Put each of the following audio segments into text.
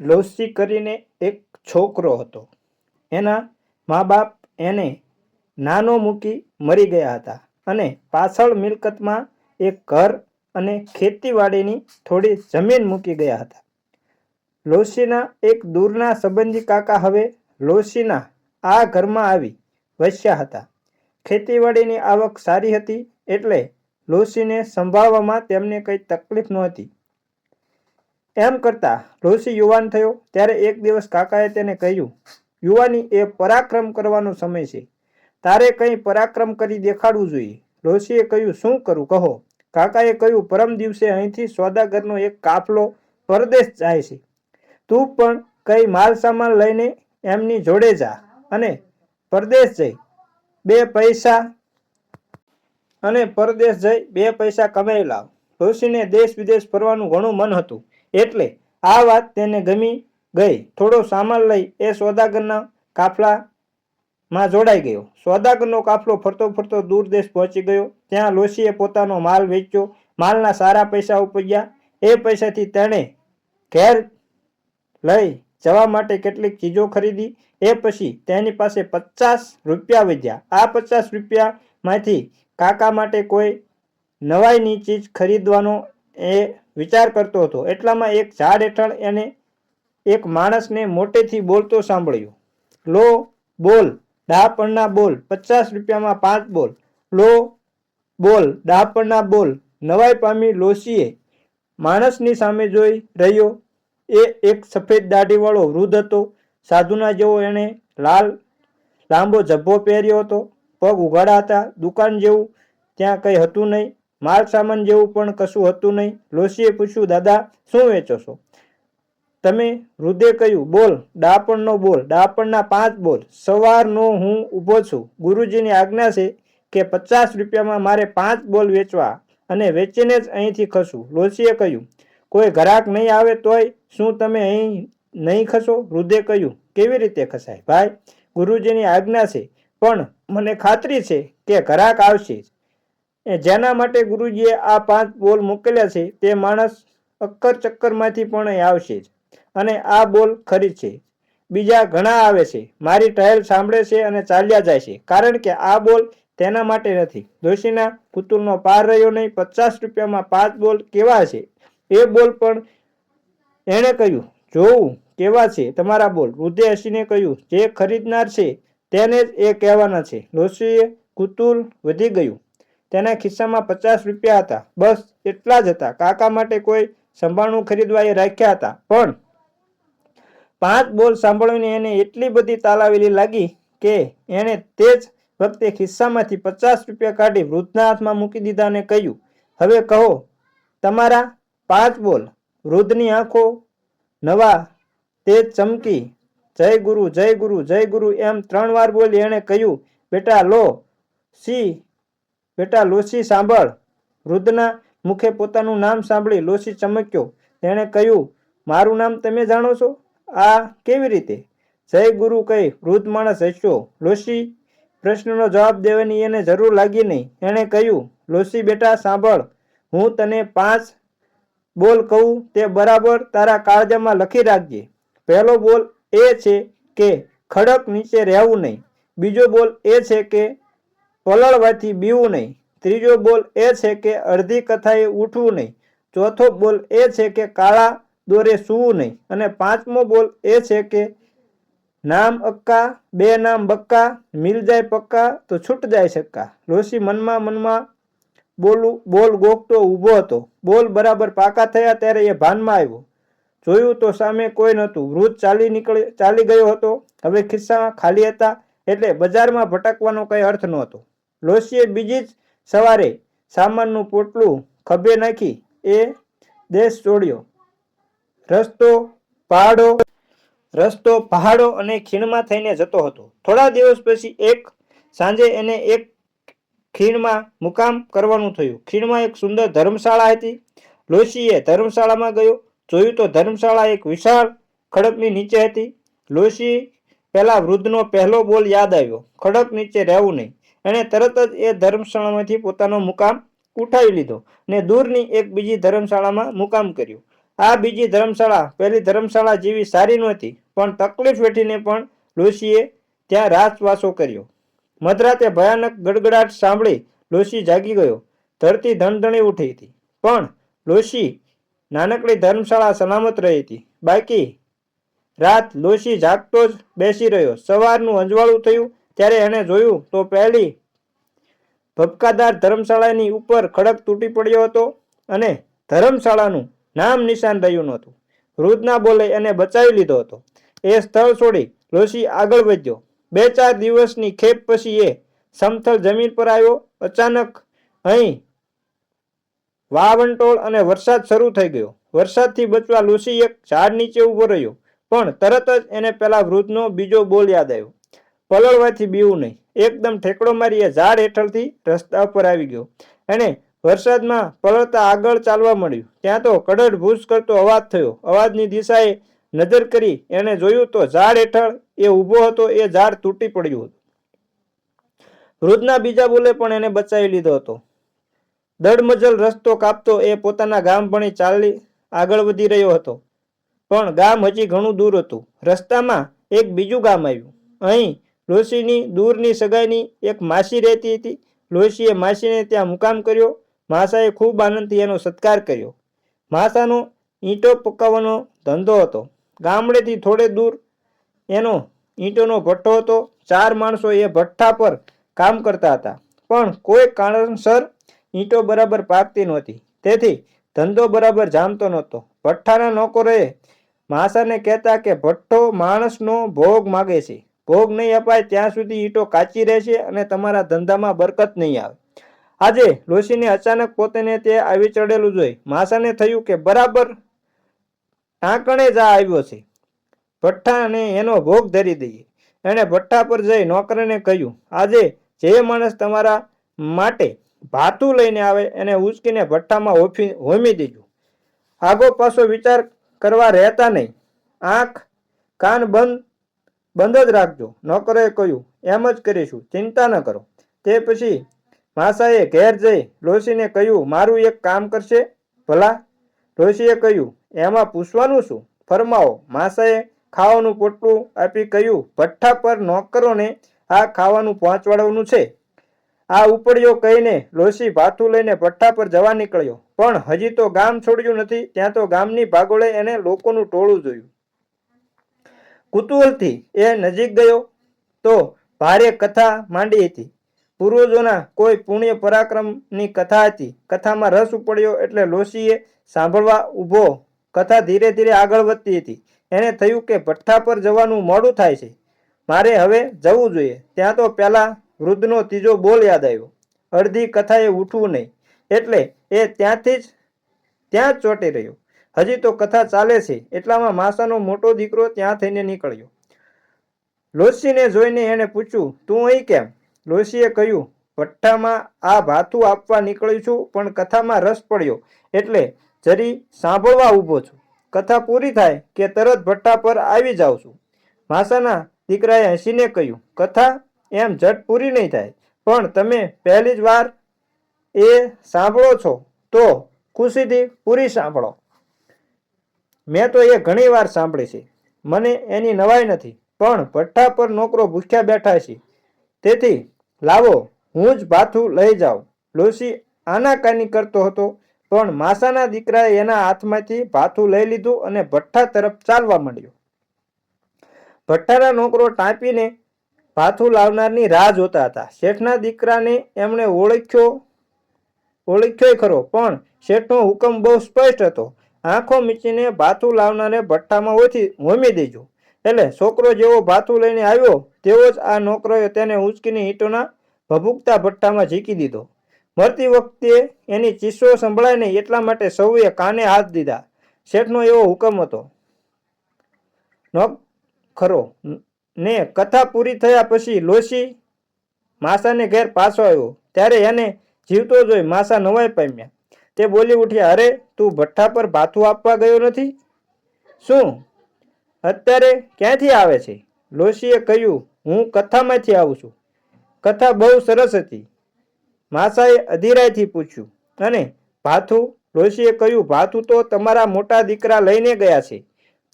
Lossy કરીને એક છોકરો હતો. એના મા બાપ એને નાનો મૂકી મરી ગયા હતા અને પાછળ મિલકતમાં એક ઘર અને ખેતીવાડીની થોડી જમીન મૂકી ગયા હતા. લોસીના એક દૂરના સંબંધી કાકા હવે લોસીના આ ઘરમાં આવી વસ્યા હતા. ખેતીવાડીની આવક સારી હતી એટલે લોસીને સંભાળવામાં તેમને કંઈ તકલીફ નહોતી. એમ કરતા ઋષિ યુવાન થયો. ત્યારે એક દિવસ કાકાએ તેને કહ્યું, યુવાની, એ પરાક્રમ કરવાનો સમય છે. તારે કંઈ પરાક્રમ કરી દેખાડવું જોઈએ. ઋષિએ કહ્યું, શું કરું? કહો. કાકાએ કહ્યું, પરમ દિવસે અહીંથી સોદાગરનો એક કાફલો પરદેશ જાય છે. તું પણ કંઈ માલ સામાન લઈને એમની જોડે જા અને પરદેશ જઈ. બે પૈસા અને પરદેશ જઈ બે પૈસા કમાઈ લાવ. ઋષિને દેશ વિદેશ ફરવાનું ઘણું મન હતું. એટલે આ વાત તેને ગમી ગઈ. થોડો સામાન લઈ એ સોદાગરના કાફલામાં જોડાઈ ગયો. સોદાગરનો કાફલો ફરતો ફરતો દૂર દેશ પહોંચી ગયો. ત્યાં લોસીએ પોતાનો માલ વેચ્યો. માલના સારા પૈસા ઉપજ્યા. એ પૈસાથી તેણે ઘેર લઈ જવા માટે કેટલીક ચીજો ખરીદી. એ પછી તેની પાસે પચાસ રૂપિયા વધ્યા આ પચાસ રૂપિયામાંથી કાકા માટે કોઈ નવાઈની ચીજ ખરીદવાનો એ વિચાર કરતો હતો. એટલામાં એક ઝાડ હેઠળ એને એક માણસને મોટેથી બોલતો સાંભળ્યો. લો, બોલ, ડાપણના બોલ, પચાસ રૂપિયામાં પાંચ બોલ. લો, બોલ, ડાપણના બોલ, નવાઈ પામી લોસીએ માણસની સામે જોઈ રહ્યો એ એક સફેદ દાઢીવાળો વૃદ્ધ હતો. સાધુના જેવો એણે લાલ, લાંબો જબ્બો પહેર્યો હતો. પગ ઉઘાડા હતા. દુકાન જેવું ત્યાં કંઈ હતું નહીં. માલ સામાન જેવું પણ કશું હતું નહીં. લોસીએ પૂછ્યું, દાદા, શું વેચો છો? તમે રુદે કહ્યું, બોલ, ડાપણનો બોલ, ડાપણના પાંચ બોલ. સવારનો હું ઊભો છું. ગુરુજીની આજ્ઞા છે કે પચાસ રૂપિયામાં મારે પાંચ બોલ વેચવા અને વેચીને જ અહીંથી ખસું. લોસીએ કહ્યું, કોઈ ઘરાક નહીં આવે તોય શું તમે અહીં નહીં ખસો? રુદે કહ્યું, કેવી રીતે ખસાય? ભાઈ, ગુરુજીની આજ્ઞા છે, પણ મને ખાતરી છે કે ઘરાક આવશે જ. જેના માટે ગુરુજીએ આ પાંચ બોલ મોકલ્યા છે, તે માણસ અક્કર ચક્કરમાંથી પણ આવશે જ. અને આ બોલ ખરી છે. બીજા ઘણા આવે છે. મારી ટ્રાયલ સાંભળે છે અને ચાલ્યા જાય છે. કારણ કે આ બોલ તેના માટે નથી. દોશીના પુતુલનો પાર રહ્યો નહીં. પચાસ રૂપિયામાં પાંચ બોલ કેવા છે? એ બોલ પણ એણે કહ્યું જોવું કેવા છે તમારા બોલ? રુદે હસીને કહ્યું, જે ખરીદનાર છે, તેને જ એ કહેવાના છે. ડોશીએ કુતુલ વધી ગયું. તેના ખિસ્સામાં પચાસ રૂપિયા હતા. બસ એટલા જ હતા. કાકા માટે કોઈ સંભાળણું ખરીદવા એ રાખ્યા હતા. પણ પાંચ બોલ સાંભળીને એને એટલી બધી તાલાવેલી લાગી કે એણે તે જ વખતે ખિસ્સામાંથી પચાસ રૂપિયા કાઢી વૃદ્ધના હાથમાં મૂકી દીધા અને કહ્યું, હવે કહો, તમારા પાંચ બોલ વૃદ્ધની આંખો નવા તે ચમકી, જય ગુરુ જય ગુરુ જય ગુરુ એમ ત્રણ વાર બોલી એણે કહ્યું, બેટા, લો, સી બેટા લોસી સાંભળ. વૃદ્ધના મુખે પોતાનું નામ સાંભળી લોસી ચમક્યો. તેણે કહ્યું, મારું નામ તમે જાણો છો? આ કેવી રીતે? જય ગુરુ કહી વૃદ્ધ માણસ હસ્યો. લોસી પ્રશ્નનો જવાબ દેવાની એને જરૂર લાગી નહીં. એણે કહ્યું, લોસી બેટા સાંભળ, હું તને પાંચ બોલ કહું, તે બરાબર તારા કાળજામાં લખી રાખજે. પહેલો બોલ એ છે કે ખડક નીચે રહેવું નહીં. બીજો બોલ એ છે કે પલળવાથી બીવું નહીં. ત્રીજો બોલ એ છે કે અડધી કથાએ ઉઠવું નહીં. ચોથો બોલ એ છે કે કાળા દોરે સૂવું નહીં. અને પાંચમો બોલ એ છે કે નામ અક્કા, બે નામ બક્કા, મિલ જાય પક્કા તો છૂટ જાય છક્કા. લોસી મનમાં મનમાં બોલું, બોલ ગોખતો ઊભો હતો. બોલ બરાબર પાકા થયા ત્યારે એ ભાનમાં આવ્યો. જોયું તો સામે કોઈ નહોતું. વૃદ્ધ ચાલી નીકળી, ચાલી ગયો હતો. હવે ખિસ્સામાં ખાલી હતા એટલે બજારમાં ભટકવાનો કંઈ અર્થ નહોતો. લોસીએ બીજી જ સવારે સામાનનું પોટલું ખભે નાખી એ દેશ છોડ્યો. રસ્તો, પહાડો રસ્તો, પહાડો અને ખીણમાં થઈને જતો હતો. થોડા દિવસ પછી એક સાંજે એને એક ખીણમાં મુકામ કરવાનું થયું. ખીણમાં એક સુંદર ધર્મશાળા હતી. લોસીએ ધર્મશાળામાં ગયો. જોયું તો ધર્મશાળા એક વિશાળ ખડકની નીચે હતી. લોસી પહેલા વૃદ્ધનો પહેલો બોલ યાદ આવ્યો. ખડક નીચે રહેવું નહીં. એણે તરત જ એ ધર્મશાળામાંથી પોતાનો મુકામ ઉઠાવી લીધો ને દૂરની એક બીજી ધર્મશાળામાં મુકામ કર્યું. આ બીજી ધર્મશાળા પહેલી ધર્મશાળા જેવી સારી નહોતી, પણ તકલીફ વેઠીને પણ ડોશીએ ત્યાં રાસવાસો કર્યો. મધરાતે ભયાનક ગડગડાટ સાંભળી લોસી જાગી ગયો. ધરતી ધણધણી ઉઠી હતી, પણ લોસી નાનકડી ધર્મશાળા સલામત રહી હતી. બાકી રાત લોસી જાગતો જ બેસી રહ્યો. સવારનું અંજવાળું થયું ત્યારે એણે જોયું તો પહેલી ભપકાદાર ધર્મશાળાની ઉપર ખડક તૂટી પડ્યો હતો અને ધર્મશાળાનું નામ નિશાન રહ્યું નહોતું. વૃદ્ધના બોલે એને બચાવી લીધો હતો. એ સ્થળ છોડી ડોશી આગળ વધ્યો. બે ચાર દિવસની ખેપ પછી એ સમથલ જમીન પર આવ્યો. અચાનક અહીં વાવંટોળ અને વરસાદ શરૂ થઈ ગયો. વરસાદથી બચવા લુસી એક ઝાડ નીચે ઊભો રહ્યો, પણ તરત જ એને પેલા વૃદ્ધનો બીજો બોલ યાદ આવ્યો. પલળવાથી બીવું નહીં. એકદમ ઠેકડો મારી એ ઝાડ હેઠળથી રસ્તા પર આવી ગયો. એણે વરસાદમાં પલળતા આગળ ચાલવા મળ્યું ત્યાં તો કડડ ભૂસ કરતો અવાજ થયો. અવાજની દિશાએ નજર કરી એણે જોયું તો ઝાડ હેઠળ એ ઊભો હતો, એ ઝાડ તૂટી પડ્યું હતું. વૃદ્ધના બીજા બોલે પણ એને બચાવી લીધો હતો. દડમજલ રસ્તો કાપતો એ પોતાના ગામ ભણી ચાલી આગળ વધી રહ્યો હતો. પણ ગામ હજી ઘણું દૂર હતું. રસ્તામાં એક બીજું ગામ આવ્યું. અહીં ડોશીની દૂરની સગાઈની એક માસી રહેતી હતી. ડોશીએ માસીને ત્યાં મુકામ કર્યો. માસાએ ખૂબ આનંદથી એનો સત્કાર કર્યો. માસાનો ઈંટો પકાવવાનો ધંધો હતો. ગામડેથી થોડે દૂર એનો ઈંટોનો ભઠ્ઠો હતો. ચાર માણસો એ ભઠ્ઠા પર કામ કરતા હતા. પણ કોઈ કારણસર ઈંટો બરાબર પાકતી નહોતી. તેથી ધંધો બરાબર જામતો નહોતો. ભઠ્ઠાના નોકરોએ માસાને કહેતા કે ભઠ્ઠો માણસનો ભોગ માગે છે. ભોગ નહીં અપાય, ત્યાં સુધી ઈંટો કાચી રહેશે અને તમારા ધંધામાં બરકત નહીં આવે. આજે ડોશીને અચાનક પોતેને તે આવી ચડેલું જોઈ માસાને થયું કે બરાબર ટાંકણે જ આવ્યો છે. ભઠ્ઠાને એનો ભોગ ધરી દઈએ. એણે ભઠ્ઠા પર જઈ નોકરને કહ્યું, આજે જે માણસ તમારા માટે ભાતું લઈને આવે એને ઉચકીને ભઠ્ઠામાં હોફી, હોમી દેજો. આગો પાછો વિચાર કરવા રહેતા નહીં. આંખ, કાન બંધ બંધ જ રાખજો. નોકરોએ કહ્યું એમ જ કરીશું. ચિંતા ન કરો. તે પછી માસાએ ઘેર જઈ ડોશીને કહ્યું, મારું એક કામ કરશે. ભલા? ડોશીએ કહ્યું, એમાં પૂછવાનું શું? ફરમાવો. માસાએ ખાવાનું પોટલું આપી કહ્યું, ભઠ્ઠા પર નોકરોને આ ખાવાનું પહોંચવાડવાનું છે. આ ઉપડ્યો કહીને લોસી ભાથું લઈને ભઠ્ઠા પર જવા નીકળ્યો. પણ હજી તો ગામ છોડ્યું નથી, ત્યાં તો ગામની ભાગોળે એને લોકોનું ટોળું જોયું. કુતૂહલથી એ નજીક ગયો તો ભારે કથા માંડી હતી. પૂર્વજોના કોઈ પુણ્ય પરાક્રમની કથા હતી. કથામાં રસ ઉપડ્યો એટલે લોસીએ સાંભળવા ઊભો. કથા ધીરે ધીરે આગળ વધતી હતી. એને થયું કે ભઠ્ઠા પર જવાનું મોડું થાય છે. મારે હવે જવું જોઈએ. ત્યાં તો પહેલા વૃદ્ધનો ત્રીજો બોલ યાદ આવ્યો. અડધી કથાએ ઉઠવું નહીં. એટલે એ ત્યાંથી જ, ત્યાં જ ચોંટી રહ્યો. હજી તો કથા ચાલે છે. એટલામાં માસાનો મોટો દીકરો ત્યાં થઈને નીકળ્યો. લોસીને જોઈને એણે પૂછ્યું, તું અહીં કેમ? લોસીએ કહ્યું, ભઠ્ઠામાં આ ભાથું આપવા નીકળ્યું છું, પણ કથામાં રસ પડ્યો, એટલે જરી સાંભળવા ઊભો છું. કથા પૂરી થાય કે તરત ભઠ્ઠા પર આવી જાઉં છું. માસાના દીકરાએ હસીને કહ્યું, કથા એમ ઝટ પૂરી નહીં થાય, પણ તમે પહેલી જ વાર એ સાંભળો છો, તો ખુશીથી પૂરી સાંભળો. મેં તો એ ઘણી વાર સાંભળી છે. મને એની નવાઈ નથી, પણ ભઠ્ઠા પર નોકરો ભૂખ્યા બેઠા છે. તેથી, લાવો, હું જ ભાથું લઈ જાઉં. લોસી આનાકાની કરતો હતો, પણ માસાના દીકરાએ એના હાથમાંથી ભાથું લઈ લીધું અને ભઠ્ઠા તરફ ચાલવા માંડ્યો. ભઠ્ઠાના નોકરો ટાંપીને ભાથું લાવનારની રાહ જોતા હતા. શેઠના દીકરાને એમણે ઓળખ્યો, ઓળખ્યોય ખરો, પણ શેઠનો હુકમ બહુ સ્પષ્ટ હતો. આંખો મીચીને ભાથું લાવનારે ભઠ્ઠામાં ઓછી હોમી દેજો. એટલે છોકરો જેવો ભાથું લઈને આવ્યો, તેવો જ આ નોકરોએ તેને ઉંચકીની ઈંટોના ભભૂકતા ભઠ્ઠામાં ઝીકી દીધો. મરતી વખતે એની ચીસો સંભળાય નહીં એટલા માટે સૌએ કાને હાથ દીધા. શેઠનો એવો હુકમ હતો. નો ખરો. ને કથા પૂરી થયા પછી લોસી માસાને ઘેર પાછો આવ્યો. ત્યારે એને જીવતો જોઈ માસા નવાઈ પામ્યા. તે બોલી ઉઠ્યા અરે, તું ભઠ્ઠા પર ભાથું આપવા ગયો નથી? શું? અત્યારે ક્યાંથી આવે છે? લોશીએ કહ્યું, હું કથામાંથી આવું છું. કથા બહુ સરસ હતી. માસાએ અધીરાઈથી પૂછ્યું, અને ભાથું? લોશીએ કહ્યું, ભાથું તો તમારા મોટા દીકરા લઈને ગયા છે.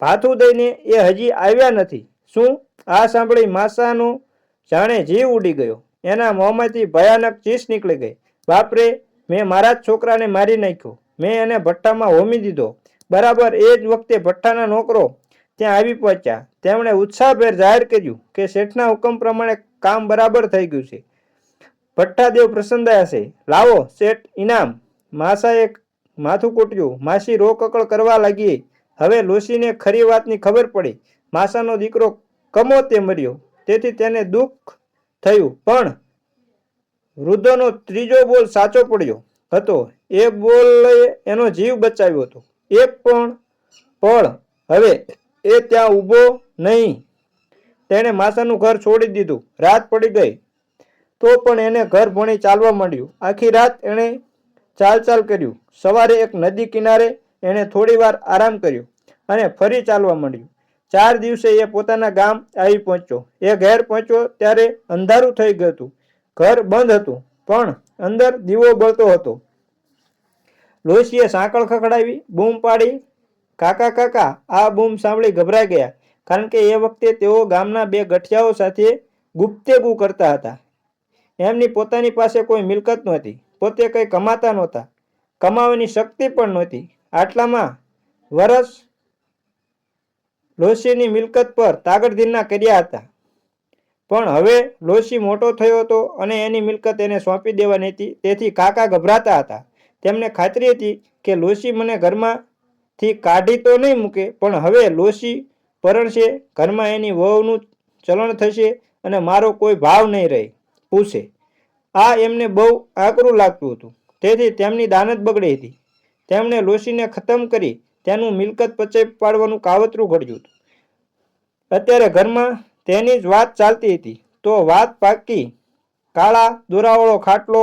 ભાથું દઈને એ હજી આવ્યા નથી. શું? આ સાંભળી માસાનો જાણે જીવ ઉડી ગયો. એના મોંમાંથી ભયાનક ચીસ નીકળી ગઈ. બાપરે મેં મારા જ છોકરાને મારી નાખ્યો. મેં એને ભઠ્ઠામાં હોમી દીધો. બરાબર એ જ વખતે ભઠ્ઠાના નોકરો ત્યાં આવી પહોંચ્યા. તેમણે ઉત્સાહભેર જાહેર કર્યું કે શેઠના હુકમ પ્રમાણે કામ બરાબર થઈ ગયું છે. ભઠ્ઠાદેવ પ્રસન્ન થયા છે લાવો શેઠ, ઇનામ. માસાએ માથું કૂટ્યું. માસી રોકકળ કરવા લાગી. હવે લોસીને ખરી વાતની ખબર પડી. માસાનો દીકરો કમો તે મર્યો. તેથી તેને દુઃખ થયું. પણ વૃદ્ધોનો ત્રીજો બોલ સાચો પડ્યો હતો. એ બોલે એનો જીવ બચાવ્યો હતો. એ પણ પણ હવે એ ત્યાં ઊભો નહીં. તેણે માસાનું ઘર છોડી દીધું. રાત પડી ગઈ. તો પણ એને ઘર ભણી ચાલવા માંડ્યું. આખી રાત એણે ચાલ ચાલ કર્યું. સવારે એક નદી કિનારે એણે થોડીવાર આરામ કર્યો અને ફરી ચાલવા માંડ્યું. ચાર દિવસે એ પોતાના ગામ આવી પહોંચ્યો. એ ઘેર પહોંચ્યો ત્યારે અંધારું થઈ ગયું હતું. ઘર બંધ હતું, પણ અંદર દીવો બળતો હતો. લોહીએ સાંકળ ખખડાવી, બૂમ પાડી, કાકા કાકા, આ બૂમ સાંભળી ગભરાઈ ગયા, કારણ કે એ વખતે તેઓ ગામના બે ગઠિયાઓ સાથે ગુપ્તેગુ કરતા હતા. એમની પોતાની પાસે કોઈ મિલકત નહોતી, પોતે કંઈ કમાતા નહોતા, કમાવાની શક્તિ પણ નહોતી. આટલામાં વરસ લોસીની મિલકત પર તાગડધીરના કર્યા હતા. પણ હવે લોસી મોટો થયો હતો અને એની મિલકત એને સોંપી દેવાની હતી. તેથી કાકા ગભરાતા હતા. તેમને ખાતરી હતી કે લોસી મને ઘરમાંથી કાઢી તો નહીં મૂકે, પણ હવે લોસી પરણશે, ઘરમાં એની વહુનું ચલણ થશે અને મારો કોઈ ભાવ નહીં રહે, પૂછે. આ એમને બહુ આકરું લાગતું હતું. તેથી તેમની દાનત બગડી હતી. તેમણે લોસીને ખતમ કરી, તેનું મિલકત પચે પાડવાનું કાવતરું ઘડ્યું હતું. અત્યારે ઘરમાં તેની જ વાત ચાલતી હતી. તો વાત પાકી. કાળા દોરાવાળો ખાટલો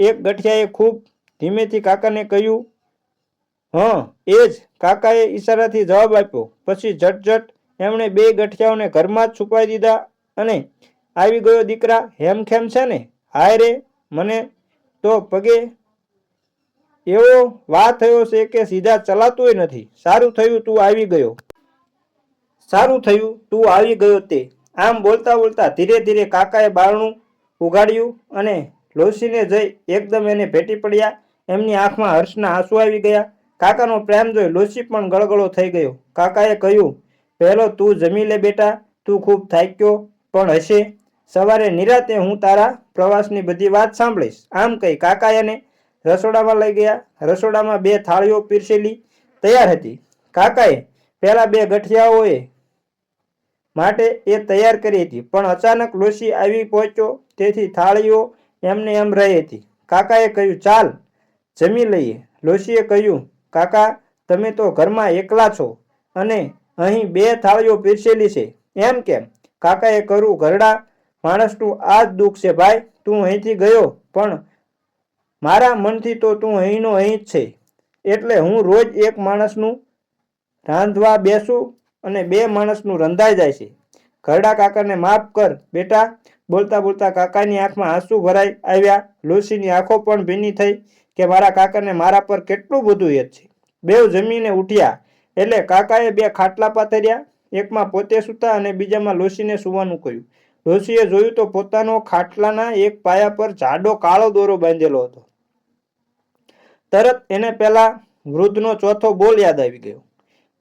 એક ગઠિયાએ ખૂબ ધીમેથી કાકાને કહ્યું, હં, એ જ. કાકાએ ઈશારાથી જવાબ આપ્યો. પછી ઝટઝટ એમણે બે ગઠિયાઓને ઘરમાં જ છુપાવી દીધા અને આવી ગયો દીકરા હેમખેમ છે ને? હાય રે, મને તો પગે એવો વા થયો છે કે સીધા ચલાતુંય નથી. સારું થયું તું આવી ગયો. સારું થયું, તું આવી ગયો તે. આમ બોલતા બોલતા ધીરે ધીરે કાકાએ બારણું ઉગાડ્યું અને લોસીને જઈ એકદમ એને ભેટી પડ્યા. એમની આંખમાં હર્ષના આંસુ આવી ગયા. કાકાનો પ્રેમ જોઈ લોસી પણ ગળગળો થઈ ગયો. કાકાએ કહ્યું, પહેલો તું જમી લે બેટા, તું ખૂબ થાક્યો પણ હશે. સવારે નિરાતે હું તારા પ્રવાસની બધી વાત સાંભળીશ. આમ કહી કાકા એને રસોડામાં લઈ ગયા. રસોડામાં બે થાળીઓ પીરસેલી તૈયાર હતી. કાકાએ પહેલાં બે ગઠિયાઓએ માટે એ તૈયાર કરી હતી. પણ અચાનક લોસી આવી પહોંચ્યો. તેથી થાળીઓ એમને એમ રહી હતી. કાકાએ કહ્યું, ચાલ, જમી લઈએ. લોસીએ કહ્યું, કાકા, તમે તો ઘરમાં એકલા છો અને અહીં બે થાળીઓ પીરસેલી છે. એમ કેમ? કાકાએ કરું, ઘરડા માણસનું આ જ દુઃખ છે ભાઈ. તું અહીંથી ગયો, પણ મારા મનથી તો તું અહીંનો અહીં જ છે. એટલે હું રોજ એક માણસનું રાંધવા બેસું અને બે માણસનું રંધાઈ જાય છે. ઘરડા કાકાને માફ કર, બેટા. બોલતા બોલતા કાકાની આંખમાં આંસુ ભરાઈ આવ્યા. લુસીની આંખો પણ ભીની થઈ કે મારા કાકાને મારા પર કેટલું બધું યદ છે. બેવ જમીને ઉઠ્યા. એટલે કાકાએ બે ખાટલા પાથર્યા. એકમાં પોતે સૂતા અને બીજામાં લોસીને સૂવાનું કહ્યું. લોસીએ જોયું તો પોતાનો ખાટલાના એક પાયા પર જાડો કાળો દોરો બાંધેલો હતો. તરત એને પહેલા વૃદ્ધનો ચોથો બોલ યાદ આવી ગયો.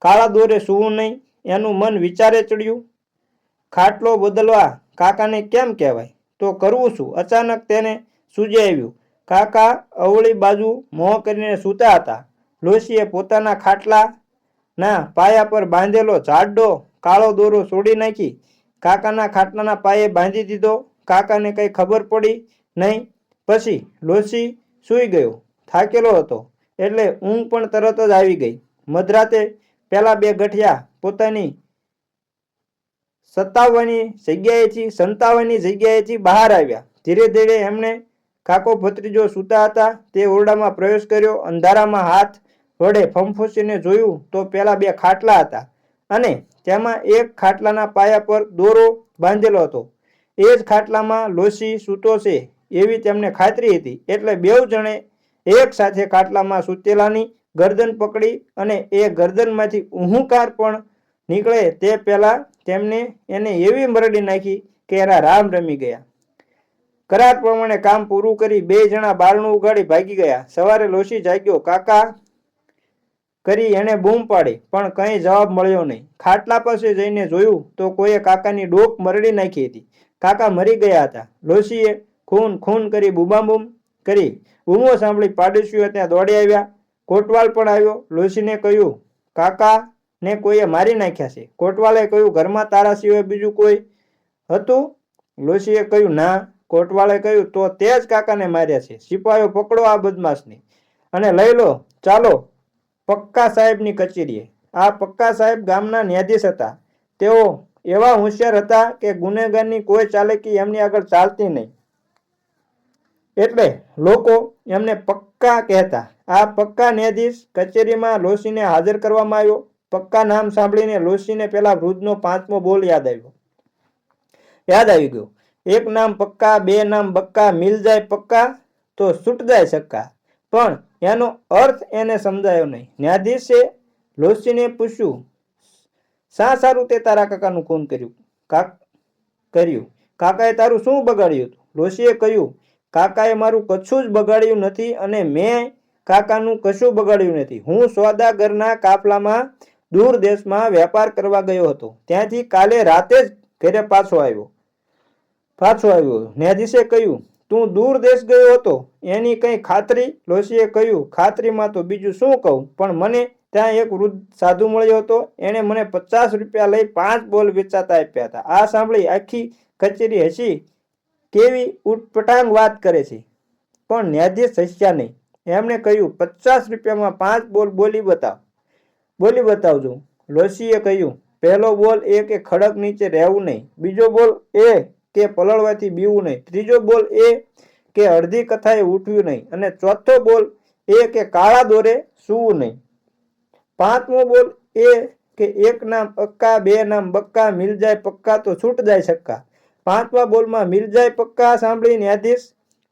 કાળા દોરે સૂવું નહીં. એનું મન વિચારે ચડ્યું. ખાટલો બદલવા કાકાને કેમ કહેવાય? તો કરવું શું? અચાનક તેને સૂજે આવ્યું. કાકા અવળી બાજુ મોં કરીને સૂતા હતા. લોસીએ પોતાના ખાટલાના પાયા પર બાંધેલો જાડો કાળો દોરો છોડી નાખી કાકાના ખાટલાના પાયે બાંધી દીધો. કાકાને કંઈ ખબર પડી નહીં. પછી લોસી સૂઈ ગયો, થાકેલો હતો. એટલે ઊંઘ પણ તરત જ આવી ગઈ. મધરાતે પહેલાં બે ગઠિયા પોતાની સત્તાવનની જગ્યાએથી, સંતાવનની જગ્યાએથી બહાર આવ્યા. ધીરે ધીરે એમણે કાકો ભત્રીજો સૂતા હતા. તે ઓરડામાં પ્રવેશ કર્યો. અંધારામાં હાથ વડે ફંફોસીને જોયું તો પેલા બે ખાટલા હતા અને તેમાં એક ખાટલાના પાયા પર દોરો બાંધેલો હતો. એ જ ખાટલામાં લોસી સૂતો છે એવી તેમને ખાતરી હતી. એટલે બેઉ જણે એક સાથે ખાટલામાં સૂતેલાની ગરદન પકડી અને એ ગરદનમાંથી ઉહુકાર પણ નીકળે તે પહેલા તેમને એને એવી મરડી નાખી કે એના રામ રમી ગયા. કરાર પ્રમાણે કામ પૂરું કરી બે જણા બારણું ઉગાડી ભાગી ગયા. સવારે લોસી જાગ્યો. કાકા કરી એણે બૂમ પાડી, પણ કંઈ જવાબ મળ્યો નહીં. ખાટલા પાસે જઈને જોયું તો કોઈએ કાકાની ડોક મરડી નાખી હતી. કાકા મરી ગયા હતા. લોસીએ ખૂન ખૂન કરી બૂમાબૂમ કરી બૂમો સાંભળી પાડોશીઓ ત્યાં દોડી આવ્યા. કોટવાલ પણ આવ્યો. લોસીને કહ્યું, કાકા ને કોઈએ મારી નાખ્યા છે. કોટવાલે કહ્યું, ઘરમાં તારા સિવાય બીજું કોઈ હતું? લોસીએ કહ્યું, ના. કોટવાલે કહ્યું, તો તે જ કાકાને માર્યા છે. સિપાહીઓ પકડો આ બદમાશને. અને લઈ લો, ચાલો, પક્કા સાહેબની કચેરીએ. આ પક્કા સાહેબ ગામના ન્યાયાધીશ હતા. તેઓ એવા હોશિયાર હતા કે ગુનેગારની કોઈ ચાલાકી એમની આગળ ચાલતી નહીં. એટલે લોકો એમને પક્કા કહેતા. આ પક્કા ન્યાયાધીશ કચેરીમાં લોસીને હાજર કરવામાં આવ્યો. પક્કા નામ સાંભળીને લોસીને પેલા વૃદ્ધનો પાંચમો બોલ યાદ આવ્યો. યાદ આવી ગયો. એક નામ પક્કા, બે નામ બક્કા, મિલ જાય પક્કા તો છૂટ જાય સક્કા. પણ એનો અર્થ એને સમજાયો નહીં. ન્યાયાધીશે લોસીને પૂછ્યું, શા સારું તે તારા કાકાનું ખૂન કર્યું? કાક, કર્યું? કાકાએ તારું શું બગાડ્યું હતું? લોસીએ કહ્યું, કાકાએ મારું કશું જ બગાડ્યું નથી અને મેં કાકાનું કશું બગાડ્યું નથી. હું સોદાગરના કાફલામાં દૂર દેશમાં વેપાર કરવા ગયો હતો. ત્યાંથી કાલે રાતે જ ઘરે પાછો આવ્યો. પાછો આવ્યો. ન્યાયાધીશે કહ્યું, તું દૂર દેશ ગયો હતો. એની કંઈ ખાતરી? લોસીએ કહ્યું, ખાતરીમાં તો બીજું શું કહું? પણ મને ત્યાં એક વૃદ્ધ સાધુ મળ્યો હતો. એણે મને પચાસ રૂપિયા લઈ પાંચ બોલ વેચાતા આપ્યા હતા. આ સાંભળી આખી કચેરી હસી. કેવી ઉટપટાંગ વાત કરે છે. પણ ન્યાયાધીશ હસ્યા નહીં. એમણે કહ્યું, પચાસ રૂપિયામાં પાંચ બોલ બોલી બતાવ. બોલી બતાવજો. લોસીએ કહ્યું, પહેલો બોલ એ કે ખડક નીચે રહેવું નહીં. બીજો બોલ એ કે પલળવાથી બીવું નહીં. ત્રીજો બોલ એ કે અડધી કથાએ ઉઠવું નહીં. અને ચોથો બોલ એ કે કાળા દોરે સૂવું નહીં. પાંચમો બોલ એ કે એક નામ અક્કા, બે નામ બક્કા, મિલ જાય પક્કા તો છૂટ જાય સક્કા પાંચમા બોલમાં મિલ જાય પક્કા સાંભળી ન્યાયાધીશ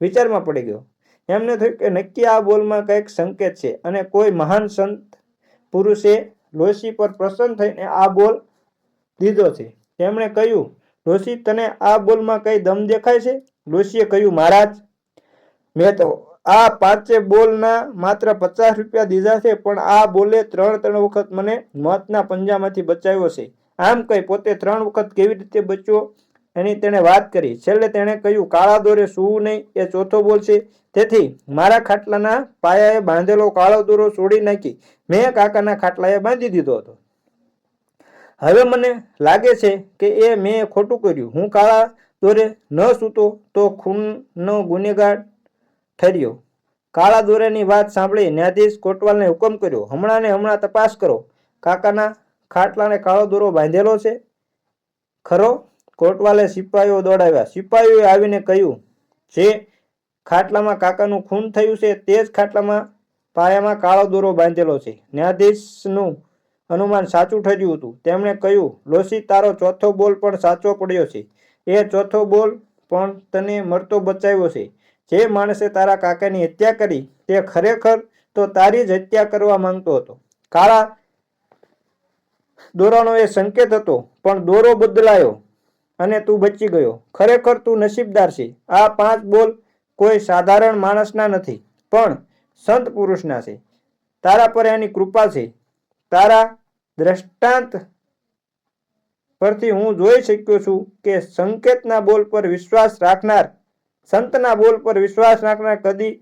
વિચારમાં પડી ગયો. એમને થયું કે નક્કી આ બોલમાં કંઈક સંકેત છે અને કોઈ મહાન સંત પુરુષે લોસી પર પ્રસન્ન થઈને આ બોલ દીધો છે. તેમણે કહ્યું લોસી તને આ બોલમાં કઈ દમ દેખાય છે? લોસીએ કહ્યું, મહારાજ, મેં તો આ પાંચે બોલના માત્ર પચાસ રૂપિયા દીધા છે, પણ આ બોલે ત્રણ ત્રણ વખત મને મોતના પંજામાંથી બચાવ્યો છે. આમ કહી પોતે ત્રણ વખત કેવી રીતે બચ્યો? એની તેણે વાત કરી. છેલ્લે તેણે કહ્યું, કાળા દોરે સૂવું નહીં, એ ચોથો બોલ છે. તેથી મારા ખાટલાના પાયાએ બાંધેલો કાળો દોરો છોડી નાખી. મેં કાકાના ખાટલાએ બાંધી દીધો હતો. હવે મને લાગે છે કે એ મેં ખોટું કર્યું. હું કાળા દોરે ન સૂતો તો ખૂનનો ગુનેગાર ઠર્યો. કાળા દોરેની વાત સાંભળી ન્યાયાધીશ કોટવાલને હુકમ કર્યો. હમણાં ને હમણાં તપાસ કરો. કાકાના ખાટલાને કાળો દોરો બાંધેલો છે? ખરો કોટવાલે સિપાહીઓ દોડાવ્યા. સિપાહીઓએ આવીને કહ્યું, જે ખાટલામાં કાકાનું ખૂન થયું છે, તે જ ખાટલામાં પાયામાં કાળો દોરો બાંધેલો છે. ન્યાયાધીશનું અનુમાન સાચું ઠર્યું હતું. તેમણે કહ્યું લોસી તારો ચોથો બોલ પણ સાચો પડ્યો છે. એ ચોથો બોલ પણ તને મળતો બચાવ્યો છે. જે માણસે તારા કાકાની હત્યા કરી તે ખરેખર તો તારી જ હત્યા કરવા માંગતો હતો. કાળા દોરાનો એ સંકેત હતો, પણ દોરો બદલાયો અને તું બચી ગયો. ખરેખર તું નસીબદાર છે. આ પાંચ બોલ કોઈ સાધારણ માણસના નથી. પણ સંત પુરુષના છે. તારા પર એની કૃપા છે. તારા દ્રષ્ટાંત પરથી હું જોઈ શક્યો છું કે સંકેતના બોલ પર વિશ્વાસ રાખનાર, સંતના બોલ પર વિશ્વાસ રાખનાર કદી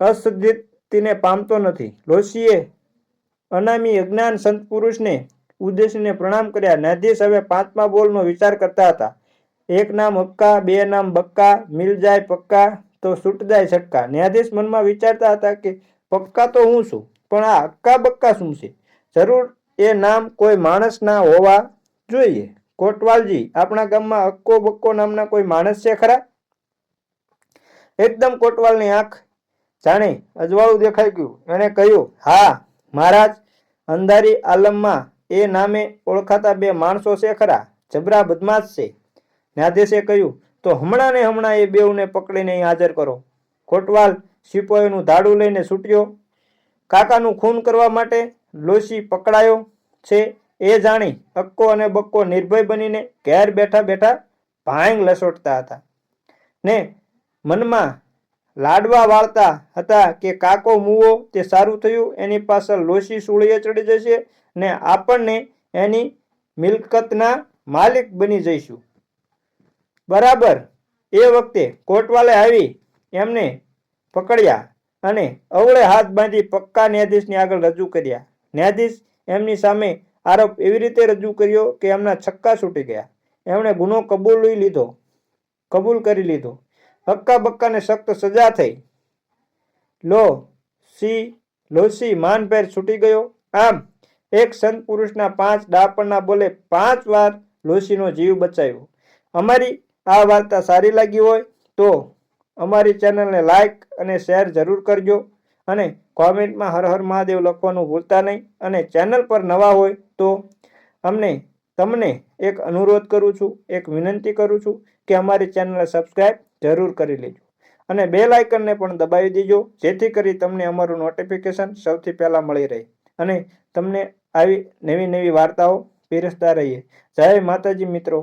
અસિદ્ધિને પામતો નથી. લોસીએ અનામી અજ્ઞાન સંત પુરુષને ઉદ્દેશીને પ્રણામ કર્યા. ન્યાયાધીશ હવે પાંચમા બોલનો વિચાર કરતા હતા. એક નામ હક્કા, બે નામ બક્કા, મિલ જાય પક્કા તો છૂટ જાય ન્યાયાધીશ મનમાં વિચારતા હતા કે પક્કા તો હું છું, પણ આ હક્કા બક્કા શું છે? જરૂર એ નામ કોઈ માણસના હોવા જોઈએ. કોટવાલજી, આપણા ગામમાં અક્કો બક્કો નામના કોઈ માણસ છે ખરા? એકદમ કોટવાલની આંખ જાણે અજવાળું દેખાઈ ગયું. એણે કહ્યું, હા, મહારાજ, અંધારી આલમમાં એ નામે ઓળખાતા બે માણસો છે ખરા. જબરા બદમાશ છે. ન્યાયાધીશે કહ્યું તો હમણાં ને હમણાં એ બેઉને પકડીને અહીં હાજર કરો. ખોટવાલ સિપાહીઓનું ધાડું લઈને છૂટ્યો. કાકાનું ખૂન કરવા માટે લોસી પકડાયો છે એ જાણી અક્કો અને બક્કો નિર્ભય બનીને ઘેર બેઠા બેઠા ભાંગ લસોટતા હતા. ને મનમાં લાડવા વાળતા હતા કે કાકો મૂવો તે સારું થયું, એની પાછળ લોસી સૂળીએ ચડી જશે ને આપણને એની મિલકતના માલિક બની જઈશું. બરાબર. એ વખતે કોર્ટવાલે આવી, એમને પકડ્યા અને અવળે હાથ બાંધી પક્કા ન્યાયાધીશની આગળ રજૂ કર્યા. ન્યાયાધીશ એમની સામે આરોપ એવી રીતે રજૂ કર્યો કે એમના છક્કા છૂટી ગયા. એમણે ગુનો કબૂલી લીધો, કબૂલ કરી લીધો. હક્કા બક્કાને સખ્ત સજા થઈ. લો સી લોસી માનભેર છૂટી ગયો. આમ, એક સંત પુરુષના પાંચ ડાપણના બોલે પાંચ વાર લોસીનો જીવ બચાવ્યો. અમારી આ વાર્તા સારી લાગી હોય તો અમારી ચેનલને લાઇક અને શેર જરૂર કરજો અને કોમેન્ટમાં હર હર મહાદેવ લખવાનું ભૂલતા નહીં અને ચેનલ પર નવા હોય તો અમને, તમને એક અનુરોધ કરું છું, એક વિનંતી કરું છું કે અમારી ચેનલને સબસ્ક્રાઈબ જરૂર કરી લેજો અને બે લાઇકનને પણ દબાવી દેજો જેથી કરી તમને અમારું નોટિફિકેશન સૌથી પહેલાં મળી રહે અને તમને આવી નવી નવી વાર્તાઓ પીરસતા રહીએ. જય માતાજી મિત્રો.